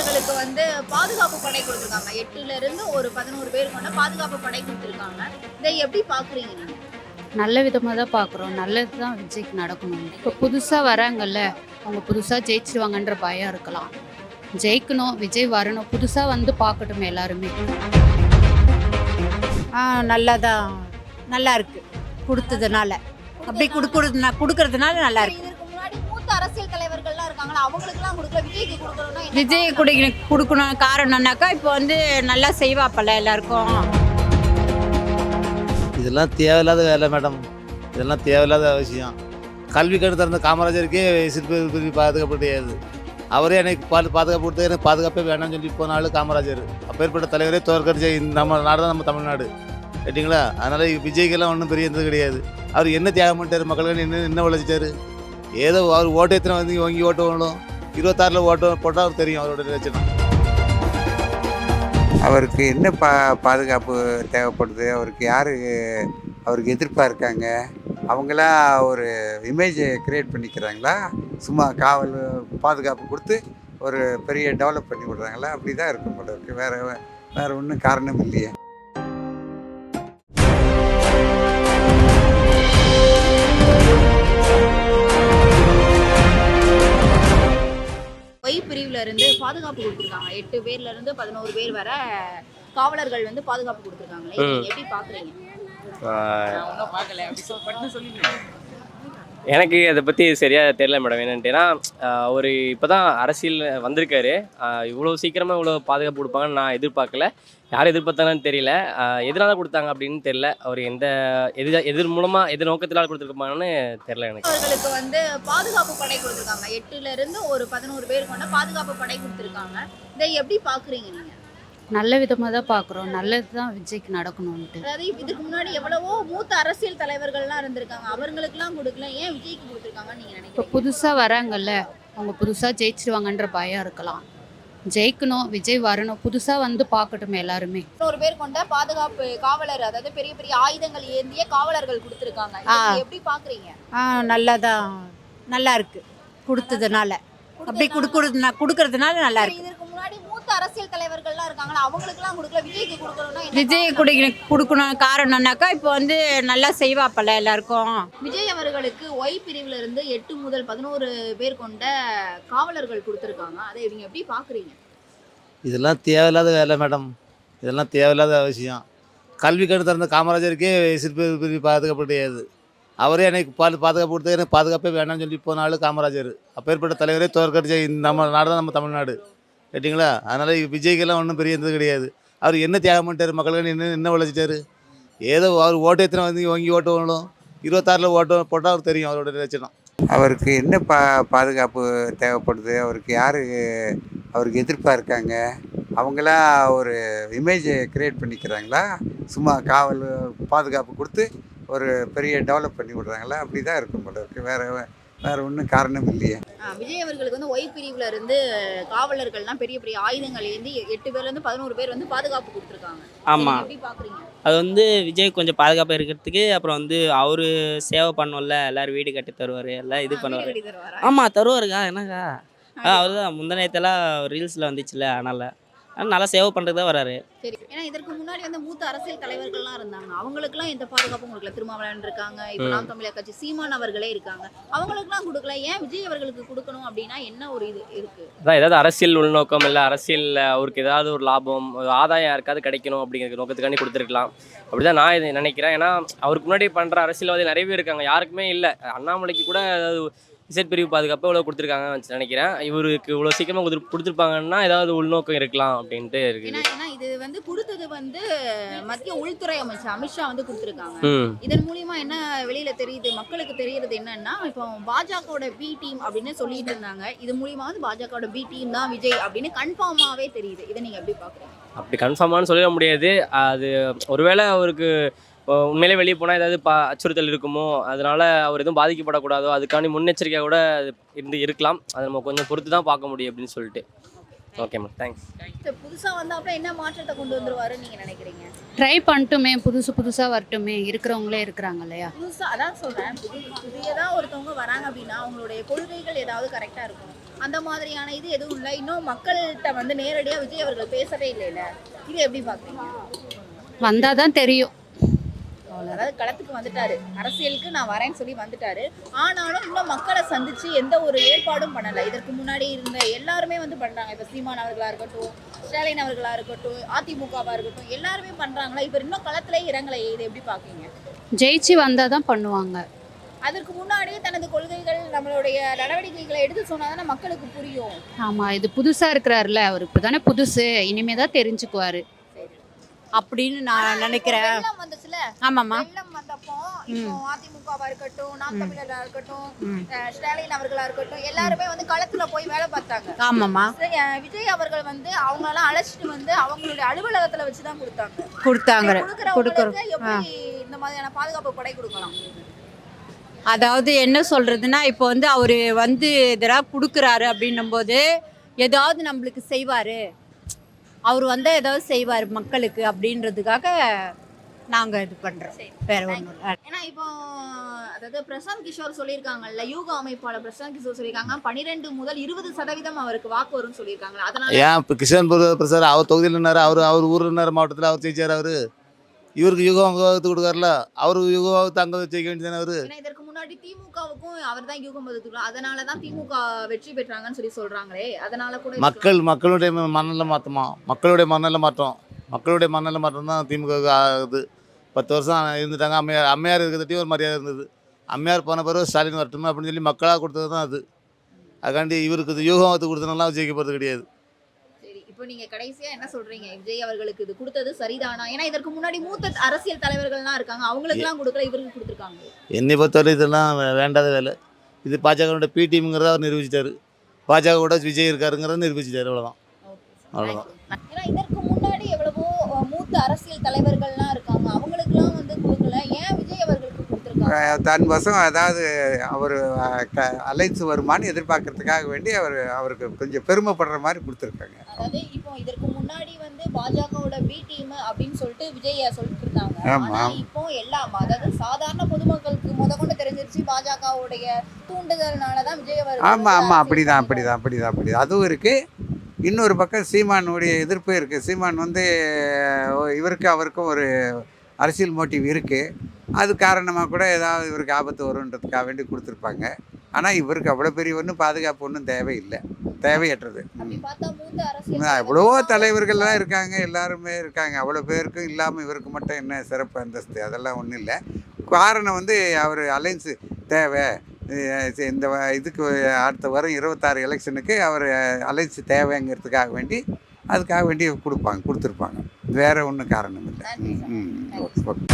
அவர்களுக்கு வந்து பாதுகாப்பு படை கொடுத்துருக்காங்க. எட்டுல இருந்து ஒரு பதினோரு பேர் கொண்ட பாதுகாப்பு படை கொடுத்துருக்காங்க. இதை எப்படி பாக்குறீங்க? நல்ல விதமாக தான் பார்க்குறோம் நல்லது தான் விஜய்க்கு நடக்கணும். இப்போ புதுசாக வராங்கல்ல அவங்க புதுசாக ஜெயிச்சிருவாங்கன்ற பயம் இருக்கலாம். ஜெயிக்கணும் விஜய் வரணும் புதுசாக வந்து பார்க்கட்டும் எல்லாருமே. ஆ நல்லா தான் நல்லா இருக்கு. கொடுத்ததுனால. அப்படி கொடுக்கறதுனா கொடுக்கறதுனால நல்லா இருக்கு. அரசியல் தலைவர்கள்லாம் இருக்காங்களா? அவங்களுக்கு எல்லாம் கொடுக்கல. விஜய்க்கு கொடுக்கணும்னா விஜய் குடி கொடுக்கணும் காரணம்னாக்கா இப்போ வந்து நல்லா செய்வாப்பல்ல எல்லாருக்கும். இதெல்லாம் தேவையில்லாத வேலை மேடம். இதெல்லாம் தேவையில்லாத விஷயம். கல்வி கண் திறந்த காமராஜருக்கே சிற்பி பிரிவு பாதுகாப்பு கிடையாது. அவரே எனக்கு பாது பாதுகாப்பு கொடுத்து எனக்கு பாதுகாப்பே வேணாம்னு சொல்லி போன ஆளு காமராஜர். அப்பேற்பட்ட தலைவரே தோற்கடிச்ச நம்ம நாடு தான் நம்ம தமிழ்நாடு. ரைட்டுங்களா அதனால் விஜய்க்கெல்லாம் ஒன்றும் பெரிய இது கிடையாது. அவர் என்ன தியாகம் பண்ணிட்டாரு? மக்களுக்கு என்ன என்ன விளைச்சிட்டாரு ஏதோ அவர் ஓட்டு எத்தனை வந்து வாங்கி ஓட்டு வாங்கணும் இருபத்தாறில் ஓட்டு போட்டால் அவர் தெரியும் அவரோட லட்சணம் அவருக்கு என்ன பா பாதுகாப்பு தேவைப்படுது? அவருக்கு யார் அவருக்கு எதிர்ப்பாக இருக்காங்க? அவங்களா ஒரு இமேஜை க்ரியேட் பண்ணிக்கிறாங்களா? சும்மா காவல் பாதுகாப்பு கொடுத்து ஒரு பெரிய டெவலப் பண்ணி விடுறாங்களா? அப்படி தான் இருக்கும் போல இருக்குது வேறு வேறு ஒன்றும் காரணம் இல்லையே. இருந்து பாதுகாப்பு கொடுத்துருக்காங்க. எட்டு பேர்ல இருந்து பதினோரு பேர் வரை காவலர்கள் வந்து பாதுகாப்பு கொடுத்துருக்காங்களே. எப்படி பாக்குறீங்க? எனக்கு அதை பற்றி சரியாக தெரியல மேடம். என்னன்ட்டுனா அவர் இப்போ தான் அரசியல் வந்திருக்காரு. இவ்வளோ சீக்கிரமாக இவ்வளோ பாதுகாப்பு கொடுப்பாங்கன்னு நான் எதிர்பார்க்கல. யார் எதிர்பார்த்தாங்கன்னு தெரியல. எதனால் எதனால கொடுத்தாங்க அப்படின்னு தெரியல. அவர் எந்த எது எதிர் மூலமாக எது நோக்கத்தினால் கொடுத்துருப்பாங்கன்னு தெரியல எனக்கு. அவர்களுக்கு வந்து பாதுகாப்பு படை கொடுத்துருக்காங்க. எட்டுலேருந்து ஒரு பதினோரு பேர் கொண்ட பாதுகாப்பு படை கொடுத்துருக்காங்க. இதை எப்படி பார்க்குறீங்க நீங்கள் நல்ல விதமாக தான் பார்க்குறோம் நல்லது தான் விஜய்க்கு நடக்கணும்ன்ட்டு. அதாவது இதுக்கு முன்னாடி எவ்வளவோ மூத்த அரசியல் தலைவர்கள்லாம் இருந்திருக்காங்க. அவங்களுக்குலாம் கொடுக்கல. ஏன் விஜய்க்கு கொடுத்துருக்காங்கன்னு நீங்க இப்போ நினைக்கிறீங்க புதுசாக வராங்கல்ல அவங்க புதுசாக ஜெயிச்சிருவாங்கன்ற பயம் இருக்கலாம். ஜெயிக்கணும் விஜய் வரணும் புதுசாக வந்து பார்க்கட்டும் எல்லாருமே. ஒரு பேர் கொண்ட பாதுகாப்பு காவலர் அதாவது பெரிய பெரிய ஆயுதங்கள் ஏந்திய காவலர்கள் கொடுத்துருக்காங்க. இதை ஆ. நீங்க எப்படி பாக்குறீங்க? ஆ நல்லா தான் நல்லா இருக்கு கொடுத்ததுனால. அப்படி கொடுக்கறதுனா கொடுக்கறதுனால நல்லா இருக்கு இதற்கு மூத்த அரசியல் தலைவர்கள்லாம் இருக்காங்களா அவங்களுக்குலாம் கொடுக்கல. விஜய்க்கு கொடுக்கணும்னா விஜய் குடி கொடுக்கணும் காரணம்னாக்கா இப்போ வந்து நல்லா செய்வாப்பல்ல எல்லாருக்கும். விஜய் அவர்களுக்கு ஒய் பிரிவுல இருந்து எட்டு முதல் பதினோரு பேர் கொண்ட காவலர்கள் கொடுத்துருக்காங்க. அதை நீங்க எப்படி பாக்குறீங்க இதெல்லாம் தேவையில்லாத வேலை மேடம். இதெல்லாம் தேவையில்லாத விஷயம் கல்வி கண் திறந்த காமராஜருக்கே சிற்பி பிரிவு பாதுகாப்பு கிடையாது அவரே எனக்கு பாது பாதுகாப்பு கொடுத்து எனக்கு பாதுகாப்பே வேணாம்னு சொல்லி போன ஆளு காமராஜர். அப்பேற்பட்ட தலைவரே தோற்கடிச்ச இந்த நம்ம நாடு தான் நம்ம தமிழ்நாடு. கேட்டிங்களா? அதனால் விஜய்க்கெல்லாம் ஒன்றும் பெரிய இது கிடையாது. அவர் என்ன தியாகம் பண்ணிட்டார்? மக்களுக்கு என்ன என்ன உழைச்சிட்டாரு? ஏதோ அவர் ஓட்டு எத்தனை வந்து வாங்கி ஓட்டு வாங்கணும். இருபத்தாறில் ஓட்டு போட்டால் அவருக்கு தெரியும் அவரோட லட்சணம் அவருக்கு என்ன பா பாதுகாப்பு தேவைப்படுது? அவருக்கு யார் அவருக்கு எதிர்ப்பாக இருக்காங்க? அவங்களா ஒரு இமேஜை க்ரியேட் பண்ணிக்கிறாங்களா? சும்மா காவல் பாதுகாப்பு கொடுத்து ஒரு பெரிய டெவலப் பண்ணி விடுறாங்களா? அப்படி தான் இருக்கும் போல இருக்குது வேறு வேறு ஒன்றும் காரணம் இல்லையே. ஆ, விஜய் அவர்களுக்கு வந்து ஒய் பிரிவுல இருந்து காவலர்கள்லாம் பெரிய பெரிய ஆயுதங்கள் ஏந்தி எட்டு பேர்ல இருந்து பதினோரு பேர் வந்து பாதுகாப்பு கொடுத்துருக்காங்க. இதை ஆமா. நீங்க எப்படி பாக்குறீங்க? அது வந்து விஜய் கொஞ்சம் பாதுகாப்பாக இருக்கிறதுக்கு அப்புறம் வந்து அவரு சேவை பண்ணோம்ல எல்லாரும் வீடு கட்டி தருவார் எல்லாம் இது பண்ணுவார் வீடு கட்டி தருவாரா? ஆமா தருவாருக்கா என்னக்கா? ஆ அவர் தான் முந்தநேயத்தெல்லாம் ரீல்ஸில் வந்துச்சுல அதனால அதனால. நல்லா சேவை பண்ணுறது தான் வராரு. சரி. ஏன்னா இதற்கு முன்னாடி வந்து மூத்த அரசியல் தலைவர்கள்லாம் இருந்தாங்க. அவங்களுக்குலாம் எந்த பாதுகாப்பும் கொடுக்கல. திருமாவளவன் இருக்காங்க இப்போ ம். நாம் தமிழர் கட்சி சீமான் அவர்களே இருக்காங்க. அவங்களுக்குலாம் கொடுக்கல. ஏன் விஜய் அவர்களுக்கு கொடுக்கணும் அப்படின்னா என்ன ஒரு இது இருக்கு? அதான் ஏதாவது அரசியல் உள்நோக்கம் இல்லை அரசியல் அவருக்கு ஏதாவது ஒரு லாபம் ஆதாயம் யாருக்காவது கிடைக்கணும் அப்படிங்கிற நோக்கத்துக்காண்டி கொடுத்துருக்கலாம். அப்படிதான் நான் இதை நினைக்கிறேன். ஏன்னா அவருக்கு முன்னாடி பண்ணுற அரசியல்வாதி நிறைய பேர் இருக்காங்க. யாருக்குமே இல்லை. அண்ணாமலைக்கு கூட ஏதாவது இசட் பிரிவு பாதுகாப்பு இவ்வளோ கொடுத்துருக்காங்கன்னு நினைக்கிறேன். இவருக்கு இவ்வளோ சீக்கிரமாக கொடுத்து கொடுத்துருப்பாங்கன்னா ஏதாவது உள்நோக்கம் இருக்கலாம் அப்படின்ட்டு இருக்குது. ஏன்னா இது வந்து கொடுத்தது வந்து மத்திய உள்துறை அமைச்சர் அமித்ஷா வந்து கொடுத்துருக்காங்க. இதன் மூலியமா என்ன வெளியில தெரியுது மக்களுக்கு தெரியறது என்னன்னா இப்போ பாஜகவோட பி டீம் அப்படின்னு சொல்லிட்டு இருந்தாங்க. இது மூலியமா வந்து பாஜகவோட பி டீம் தான் விஜய் அப்படின்னு கன்ஃபார்மாவே தெரியுது. இதை நீங்க எப்படி பாக்குறீங்க? அப்படி கன்ஃபார்மானு சொல்லிட முடியாது. அது ஒருவேளை அவருக்கு உண்மையிலே வெளியே போனால் ஏதாவது பா அச்சுறுத்தல் இருக்குமோ? அதனால அவர் எதுவும் பாதிக்கப்படக்கூடாதோ? அதுக்காண்டி முன்னெச்சரிக்கையாக கூட இருந்து இருக்கலாம். அதை நம்ம கொஞ்சம் பொறுத்து தான் பார்க்க முடியும் அப்படின்னு சொல்லிட்டு. ஓகே மேம் தேங்க்ஸ் சரி, புதுசா வந்தா அப்புறம் என்ன மாற்றத்தை கொண்டு வந்துருவாருன்னு நீங்க நினைக்கிறீங்க? ட்ரை பண்ணட்டுமே. புதுசு புதுசாக வரட்டுமே. இருக்கிறவங்களே இருக்கிறாங்க இல்லையா? புதுசா அதான் சொல்றேன். புது புதியதா ஒருத்தவங்க வராங்க அப்படின்னா அவங்களுடைய கொள்கைகள் ஏதாவது கரெக்டா இருக்கும். அந்த மாதிரியான இது எதுவும் இல்லை. இன்னும் மக்கள்கிட்ட வந்து நேரடியா விஜய் அவர்கள் பேசவே இல்லைல்ல. இது எப்படி பாக்குறீங்க வந்தால் தான் தெரியும். அதாவது களத்துக்கு வந்துட்டாரு. அரசியலுக்கு நான் வரேன்னு சொல்லி வந்துட்டாரு. ஆனாலும் இன்னும் மக்களை சந்திச்சு எந்த ஒரு ஏற்பாடும் பண்ணல. இதற்கு முன்னாடி இருந்த எல்லாருமே வந்து பண்றாங்க. இப்ப சீமான் அவர்களா இருக்கட்டும் ஸ்டாலின் அவர்களா இருக்கட்டும் அதிமுகவா இருக்கட்டும் எல்லாருமே பண்றாங்களா? இப்ப இன்னும் களத்திலே இறங்கலை இது எப்படி பாக்கீங்க ஜெயிச்சு வந்தால் தான் பண்ணுவாங்க. அதற்கு முன்னாடியே தனது கொள்கைகள் நம்மளுடைய நடவடிக்கைகளை எடுத்து சொன்னாதானே மக்களுக்கு புரியும். ஆமாம் இது புதுசாக இருக்கிறாருல அவர் இப்போ தானே புதுசு. இனிமே தான் தெரிஞ்சுக்குவார். அப்படின்னு நான் நினைக்கிறேன். ஆமாம்மா. வந்தப்போ அதிமுகவா இருக்கட்டும் நாம் தமிழரா இருக்கட்டும் ஸ்டாலின் அவர்களா இருக்கட்டும் எல்லாருமே வந்து களத்துல போய் வேலை பார்த்தாங்க. ஆமாம்மா. விஜய் அவர்கள் வந்து அவங்களெல்லாம் அழைச்சிட்டு வந்து அவங்களுடைய அலுவலகத்துல வச்சு தான் கொடுத்தாங்க. கொடுத்தாங்க. கொடுக்குறோம் எப்படி இந்த மாதிரியான பாதுகாப்பு படை கொடுக்கலாம்? அதாவது என்ன சொல்றதுன்னா இப்போ வந்து அவர் வந்து இதெல்லாம் கொடுக்குறாரு அப்படின்னும் போது ஏதாவது நம்மளுக்கு செய்வார். அவர் வந்தால் ஏதாவது செய்வார் மக்களுக்கு அப்படின்றதுக்காக நாங்கள் இது பண்ணுறோம் வேற ஒன்றும் ஏன்னா இப்போ அதாவது பிரசாந்த் கிஷோர் சொல்லியிருக்காங்கல்ல யூகா அமைப்பாளர் பிரசாந்த் கிஷோர் சொல்லியிருக்காங்க. பன்னிரெண்டு முதல் இருபது சதவீதம் அவருக்கு வாக்கு வரும்னு சொல்லியிருக்காங்க அதனால ஏன் இப்போ கிஷன் பிரசாத் அவர் தொகுதியில் இருந்தார் அவர் அவர் ஊரில் இருந்தார் மாவட்டத்தில் அவர் ஜெயிச்சார் அவர்? இவருக்கு யுகம் வகுத்து கொடுக்காருல அவர் யுகம் வகுத்து அங்கே ஜெயிக்க வேண்டியதானே அவர்? இதற்கு முன்னாடி திமுகவுக்கும் அவர் தான் யூகம் அதனால தான் திமுக வெற்றி பெற்றாங்கன்னு சொல்லி சொல்றாங்களே அதனால கூட. மக்கள் மக்களுடைய மனநிலை மாற்றமா மக்களுடைய மனநிலை மாற்றம். மக்களுடைய மனநிலை மாற்றம் தான் திமுக ஆகுது. பத்து வருஷம் இருந்துட்டாங்க. அம்மையார் அம்மையார் இருக்கிறதட்டி ஒரு மரியாதை இருந்தது. அம்மையார் போன பிறகு ஸ்டாலின் வரட்டும் அப்படின்னு சொல்லி மக்களாக கொடுத்தது தான் அது. அதுக்காண்டி இவருக்கு யூகம் வகுத்து கொடுத்தனால ஜெயிக்க போகிறது கிடையாது. இப்போ நீங்க கடைசியா என்ன சொல்றீங்க? விஜய் அவர்களுக்கு இது கொடுத்தது சரிதானா? ஏன்னா இதற்கு முன்னாடி மூத்த அரசியல் தலைவர்கள்லாம் இருக்காங்க. அவங்களுக்கு எல்லாம் கொடுக்கல இவருக்கு கொடுத்துருக்காங்க. என்னை பொறுத்தவரை இதெல்லாம் வேண்டாத வேலை. இது பாஜகவோட பி டீமுங்கிறத அவர் நிரூபிச்சிட்டாரு. பாஜக கூட விஜய் இருக்காருங்கிறத நிரூபிச்சிட்டாரு. அவ்வளோதான் அவ்வளவுதான். ஏன்னா இதற்கு முன்னாடி எவ்வளவோ மூத்த அரசியல் தலைவர்கள்லாம் இருக்காங்க. அவங்களுக்குலாம் வந்து கொடுக்கல ஏன் விஜய் அவர்களுக்கு கொடுத்துருக்காங்க அஹ் தன் வசம் அதாவது அவர் க அலைன்ஸ் வருமானு எதிர்பார்க்கறதுக்காக வேண்டி அவர் அவருக்கு கொஞ்சம் பெருமைப்படுற மாதிரி கொடுத்துருக்காங்க. அதாவது இப்போ இதற்கு முன்னாடி வந்து பாஜகவோட பி டீம் அப்படின்னு சொல்லிட்டு விஜய் சொல்லிட்டு இருந்தாங்க ஆமா. ஆனா இப்போ எல்லாம் அதாவது சாதாரண பொதுமக்களுக்கு முத கொண்டு தெரிஞ்சிருச்சு பாஜகவுடைய தூண்டுதல்னால தான் விஜய் அவர்கள் ஆமாம் ஆமாம் அப்படி தான். அப்படி தான் அப்படி தான் அப்படி அதுவும் இருக்குது இன்னொரு பக்கம் சீமானுடைய எதிர்ப்பு இருக்குது சீமான் வந்து இவருக்கு அவருக்கும் ஒரு அரசியல் மோட்டிவ் இருக்குது அது காரணமாக கூட ஏதாவது இவருக்கு ஆபத்து வருன்றதுக்காக வேண்டி கொடுத்துருப்பாங்க. ஆனால் இவருக்கு அவ்வளோ பெரிய ஒன்றும் பாதுகாப்பு ஒன்றும் தேவையில்லை. தேவையற்றது. எவ்வளவோ தலைவர்கள் தலைவர்கள்லாம் இருக்காங்க எல்லாருமே இருக்காங்க. அவ்வளோ பேருக்கும் இல்லாமல் இவருக்கு மட்டும் என்ன சிறப்பு அந்தஸ்து அதெல்லாம் ஒன்றும் இல்லை. காரணம் வந்து அவர் அலைன்ஸு தேவை. இந்த இதுக்கு அடுத்த வரும் இருபத்தாறு எலெக்ஷனுக்கு அவர் அலைன்ஸ் தேவைங்கிறதுக்காக வேண்டி அதுக்காக வேண்டி கொடுப்பாங்க கொடுத்துருப்பாங்க. வேறு ஒன்றும் காரணம் இல்லை. ம் ஓகே.